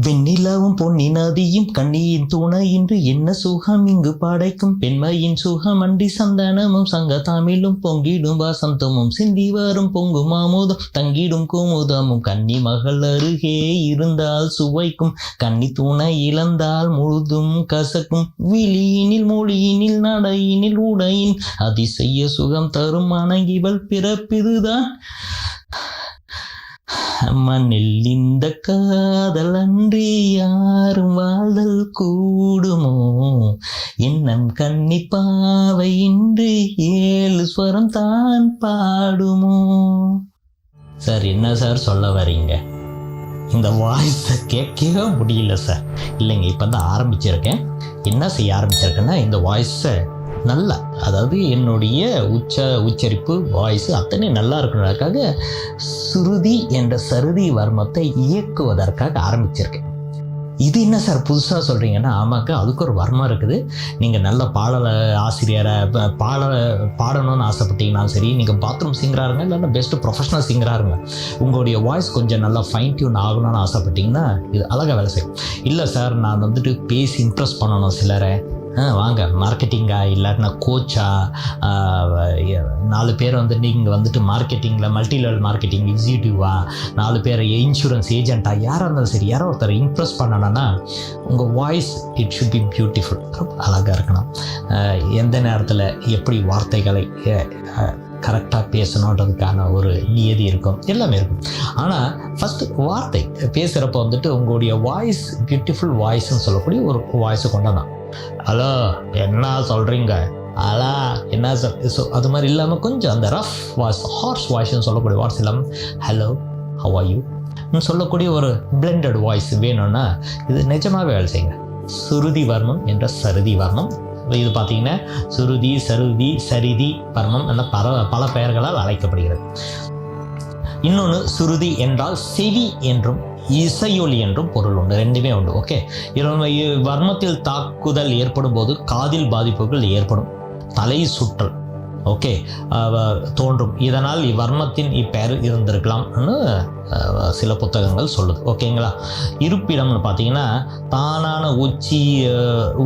வெண்ணிலாவும் பொன்னி நதியும் கண்ணியின் துணையின்றி என்ன சுகம்? இங்கு படைக்கும் பெண்மையின் சுகம். அண்டி சந்தனமும் சங்க தமிழும் பொங்கிடும் வசந்தமும். சிந்தி வரும் பொங்கும் ஆமோதம். தங்கிடும் குமுதமும். கன்னி மகள் அருகே இருந்தால் சுவைக்கும். கன்னி துணை இழந்தால் முழுதும் கசக்கும். விழியினில் மொழியினில் நடையினில் உடையின் அதிசய சுகம் தரும். அணங்கிவள் பிறப்பிதுதான். மண்ணில் இந்த காதல் அன்றி யாரும் வாழ்தல் கூடுமோ? எண்ணம் கன்னிப்பாவை இன்றி ஏழு ஸ்வரம் தான் பாடுமோ? சார் என்ன சார் சொல்ல வரீங்க? இந்த வாய்ஸை கேட்கவே முடியல சார். இல்லைங்க இப்போ தான் ஆரம்பிச்சிருக்கேன். என்ன செய்ய ஆரம்பிச்சிருக்கேன்னா இந்த வாய்ஸை நல்லா. அதாவது என்னுடைய உச்ச உச்சரிப்பு வாய்ஸ் அத்தனை நல்லா இருக்கணுக்காக சுருதி என்ற சருதி வர்மத்தை இயக்குவதற்காக ஆரம்பிச்சிருக்கேன். இது என்ன சார் புதுசாக சொல்கிறீங்கன்னா ஆமாக்கா அதுக்கு ஒரு வர்மம் இருக்குது. நீங்கள் நல்ல பாடல ஆசிரியரை ப- பாட பாடணும்னு ஆசைப்பட்டீங்கன்னாலும் சரி நீங்கள் பாத்ரூம் சிங்கராக இருங்க இல்லைன்னா பெஸ்ட்டு ப்ரொஃபஷனல் சிங்கராக இருங்க. உங்களுடைய வாய்ஸ் கொஞ்சம் நல்லா ஃபைன் டியூன் ஆகணும்னு ஆசைப்பட்டீங்கன்னா இது அழகாக வேலை செய்யும். இல்லை சார் நான் வந்துட்டு பேசி இம்ப்ரெஸ் பண்ணணும் சிலரை. வாங்க. மார்க்கெட்டிங்கா இல்லாட்டினா கோச்சா நாலு பேர் வந்து நீங்கள் வந்துட்டு மார்க்கெட்டிங்கில் மல்டி லெவல் மார்க்கெட்டிங் எக்ஸிக்யூட்டிவா நாலு பேர் இன்சூரன்ஸ் ஏஜென்ட்டா யாராக இருந்தாலும் சரி யாரோ ஒருத்தர் இம்ப்ரெஸ் பண்ணணும்னா உங்கள் voice it should be beautiful ரொம்ப அழகாக இருக்கணும் எந்த நேரத்தில் எப்படி வார்த்தைகளை கரெக்டாக பேசணுன்றதுக்கான ஒரு நியதி இருக்கும். எல்லாமே இருக்கும். ஆனால் ஃபஸ்ட்டு வார்த்தை. பேசுகிறப்ப வந்துட்டு உங்களுடைய வாய்ஸ் பியூட்டிஃபுல் வாய்ஸ்ன்னு சொல்லக்கூடிய ஒரு வாய்ஸை கொண்டாதான் ஹலோ என்ன சொல்கிறீங்க அலா என்ன சார் ஸோ அது மாதிரி இல்லாமல் கொஞ்சம் அந்த ரஃப் வாய்ஸ் ஹார்ஸ் வாய்ஸ்னு சொல்லக்கூடிய வாய்ஸ் இல்லாமல் ஹலோ ஹவ் ஆர் யூ சொல்லக்கூடிய ஒரு பிளெண்டட் வாய்ஸ் வேணும்னா இது நிஜமாகவே வேலை செய்யுங்க. சுருதி வர்மம் என்ற சருதி வர்மம். இது பார்த்தீங்கன்னா சுருதி சருதி சரிதி வர்மம் என்ற பல பல பெயர்களால் அழைக்கப்படுகிறது. இன்னொன்று சுருதி என்றால் செவி என்றும் இசையொலி என்றும் பொருள் உண்டு. ரெண்டுமே உண்டு. ஓகே வர்மத்தில் தாக்குதல் ஏற்படும் போது காதில் பாதிப்புகள் ஏற்படும். தலை சுற்றல். ஓகே தோன்றும். இதனால் இவ்வர்மத்தின் இப்பெயர் இருந்திருக்கலாம்னு சில புத்தகங்கள் சொல்லுது. ஓகேங்களா இருப்பிடம்னு பார்த்தீங்கன்னா தானான உச்சி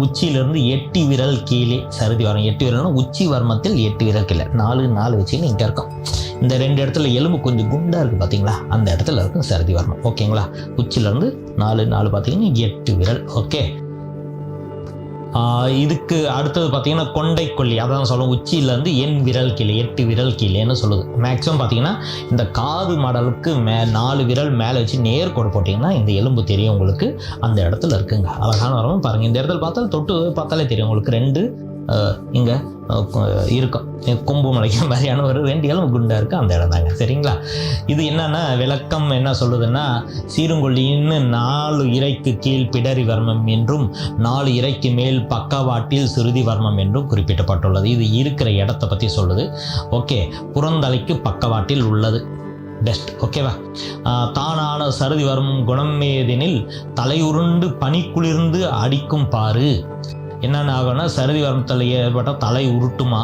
உச்சியிலிருந்து எட்டு விரல் கீழே சருதி வரும். எட்டு விரல்னு உச்சி வர்மத்தில் எட்டு விரல் கீழே. நாலு நாலு வச்சுன்னு இங்கே இருக்கும். இந்த ரெண்டு இடத்துல எலும்பு கொஞ்சம் குண்டாக இருக்குது பார்த்தீங்களா அந்த இடத்துல இருக்கும் சரதி வரணும். ஓகேங்களா? உச்சிலேருந்து நாலு நாலு பார்த்தீங்கன்னா எட்டு விரல். ஓகே. இதுக்கு அடுத்தது பார்த்தீங்கன்னா கொண்டைக்கொல்லி அதான் சொல்லுவோம் உச்சியிலேருந்து எண் விரல் கீழே எட்டு விரல் கீழேன்னு சொல்லுது. மேக்ஸிமம் பார்த்தீங்கன்னா இந்த காது மடலுக்கு மே நாலு விரல் மேலே வச்சு நேர்கோடு போட்டிங்கன்னா இந்த எலும்பு தெரியும் உங்களுக்கு. அந்த இடத்துல இருக்குங்க. அழகான வரவும் பாருங்கள் இந்த இடத்துல பார்த்தாலும் தொட்டு பார்த்தாலே தெரியும். உங்களுக்கு ரெண்டு இங்கே இருக்கும். கொம்பு முளைக்கிற மாதிரியான ஒரு ரெண்டு எலும்பு குண்டாக இருக்குது அந்த இடம் தாங்க. சரிங்களா? இது என்னென்னா விளக்கம் என்ன சொல்லுதுன்னா சீருங்கொல்லின்னு நாலு இறைக்கு கீழ் பிடரி வர்மம் என்றும் நாலு இறைக்கு மேல் பக்கவாட்டில் சுருதி வர்மம் என்றும் குறிப்பிடப்பட்டுள்ளது. இது இருக்கிற இடத்த பற்றி சொல்லுது. ஓகே புறந்தலைக்கு பக்கவாட்டில் உள்ளது. பெஸ்ட் ஓகேவா தானான சருதி வரும் குணமேதெனில் தலையுருண்டு பனி குளிர்ந்து அடிக்கும் பாரு என்னென்ன ஆகும்னா சருதி வர்மத்தில் ஏற்பட்ட தலை உருட்டுமா?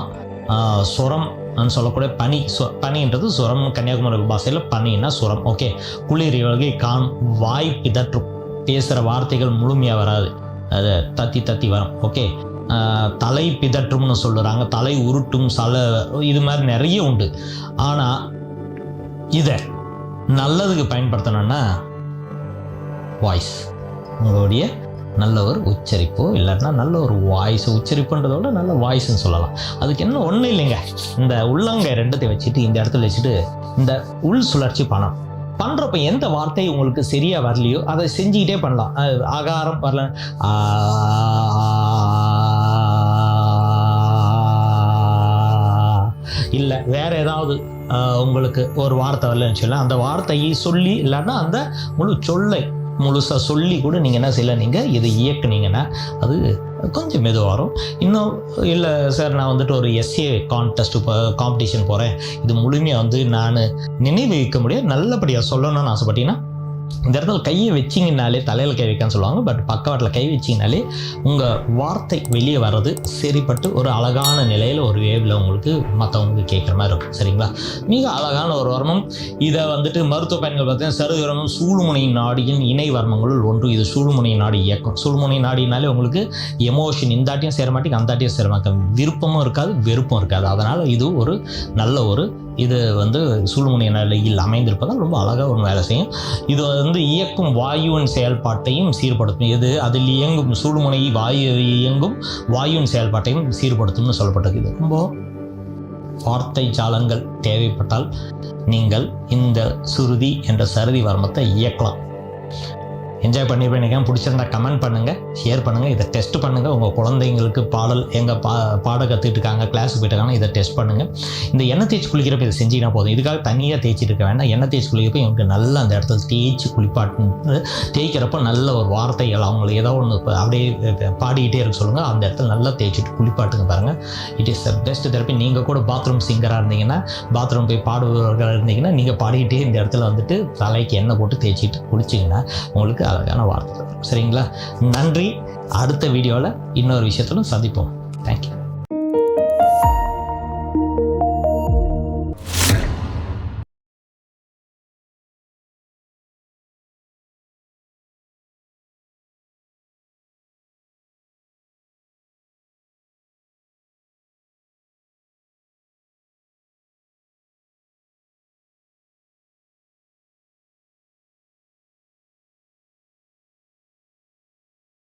சுரம் சொல்லக்கூடிய பனி சொ பனின்றது சுரம் கன்னியாகுமரி பாஷையில் பனின்னா சுரம். ஓகே. குளிர் வகை கான் வாய் பிதற்றும். பேசுகிற வார்த்தைகள் முழுமையாக வராது. அது தத்தி தத்தி வரும். ஓகே. தலை பிதற்றும்னு சொல்லுறாங்க. தலை உருட்டும் சல இது மாதிரி நிறைய உண்டு. ஆனால் இதை நல்லதுக்கு பயன்படுத்தணும்னா வாய்ஸ் உங்களுடைய நல்ல ஒரு உச்சரிப்போ இல்லைன்னா நல்ல ஒரு வாய்ஸ் உச்சரிப்புன்றதோட விட நல்ல வாய்ஸ்ன்னு சொல்லலாம். அதுக்கு என்ன ஒன்றும் இல்லைங்க. இந்த உள்ளங்கை ரெண்டத்தையும் வச்சுட்டு இந்த இடத்துல வச்சுட்டு இந்த உள் சுழற்சி பணம். பண்ணுறப்ப எந்த வார்த்தை உங்களுக்கு சரியாக வரலையோ அதை செஞ்சுக்கிட்டே பண்ணலாம். ஆகாரம் வரல இல்லை வேற ஏதாவது உங்களுக்கு ஒரு வார்த்தை வரலன்னு சொல்லலாம் அந்த வார்த்தையை சொல்லி இல்லைன்னா அந்த முழு சொல்லை முழுசாக சொல்லி கூட நீங்கள் என்ன செய்யல? நீங்கள் இதை இயக்குனீங்கன்னா அது கொஞ்சம் மெதுவாக வரும். இன்னும் இல்லை சார் நான் வந்துட்டு ஒரு எஸ்ஏ கான்டெஸ்ட் இப்போ காம்படிஷன் போகிறேன் இது முழுமையாக வந்து நான் நினைவு வைக்க முடியாது. நல்லபடியாக சொல்லணும்னு ஆசைப்பட்டீங்கன்னா இந்த இடத்துல கையை வச்சிங்கனாலே தலையில் கை வைக்கான்னு சொல்லுவாங்க. பட் பக்கவாட்டில் கை வச்சிங்கனாலே உங்கள் வார்த்தை வெளியே வர்றது சரிப்பட்டு ஒரு அழகான நிலையில் ஒரு வேவில் உங்களுக்கு மற்றவங்களுக்கு கேட்குற மாதிரி இருக்கும். சரிங்களா? மிக அழகான ஒரு வர்மம் இதை வந்துட்டு மருத்துவ பயன்கள் பார்த்தீங்கன்னா சருது வர்மம் சூழுமுனை நாடியின் இணை வர்மங்களுள் ஒன்று. இது சூழுமுனை நாடி இயக்கம். சூழுமுனை நாடினாலே உங்களுக்கு எமோஷன் இந்தாட்டியும் சேர மாட்டேங்க அந்தாட்டியும் சேர மாட்டேங்க விருப்பமும் இருக்காது வெறுப்பும் இருக்காது. அதனால் இது ஒரு நல்ல ஒரு இது வந்து சூழ்முனை நிலையில் அமைந்திருப்பதால் ரொம்ப அழகாக ஒரு வேலை செய்யும். இது வந்து இயக்கும் வாயுவின் செயல்பாட்டையும் சீர்படுத்தும். இது அதில் இயங்கும் சூழ்முனை வாயு இயங்கும் வாயுவின் செயல்பாட்டையும் சீர்படுத்தும்னு சொல்லப்பட்டது. இது ரொம்ப வார்த்தை ஜாலங்கள் தேவைப்பட்டால் நீங்கள் இந்த சுருதி என்ற சருதி வர்மத்தை இயக்கலாம். என்ஜாய் பண்ணியிருப்பேன் பிடிச்சிருந்தா கமெண்ட் பண்ணுங்கள் ஷேர் பண்ணுங்கள் இதை டெஸ்ட் பண்ணுங்கள் உங்கள் குழந்தைங்களுக்கு பாடல் எங்கள் பா பாட கற்றுட்டு இருக்காங்க கிளாஸுக்கு போயிட்டு இதை டெஸ்ட் பண்ணுங்கள் இந்த எண்ணெய் தேய்ச்சி குளிக்கிறப்ப இதை செஞ்சீங்கன்னா போதும். இதுக்காக தனியாக தேய்ச்சிட்டு இருக்க வேண்டாம். எண்ணெய் தேய்ச்சி குளிக்கிறப்ப இவங்களுக்கு நல்லா அந்த இடத்துல தேய்ச்சி குளிப்பாட்டு தேய்க்கிறப்ப நல்ல ஒரு வார்த்தைகள் அவங்களுக்கு ஏதோ ஒன்று அப்படியே பாடிக்கிட்டே இருக்க சொல்லுங்கள் அந்த இடத்துல நல்லா தேய்ச்சிட்டு குளிப்பாட்டுங்க பாருங்கள் it is the best therapy நீங்கள் கூட பாத்ரூம் சிங்கராக இருந்தீங்கன்னா பாத்ரூம் போய் பாடுபவர்களாக இருந்தீங்கன்னா நீங்கள் பாடிக்கிட்டே இந்த இடத்துல வந்துட்டு தலைக்கு எண்ணெய் போட்டு தேய்ச்சிட்டு குளிச்சிங்கன்னா உங்களுக்கு அழகான வார்த்தை சரிங்களா? நன்றி. அடுத்த வீடியோவில் இன்னொரு விஷயத்திலும் சந்திப்போம். தேங்க்யூ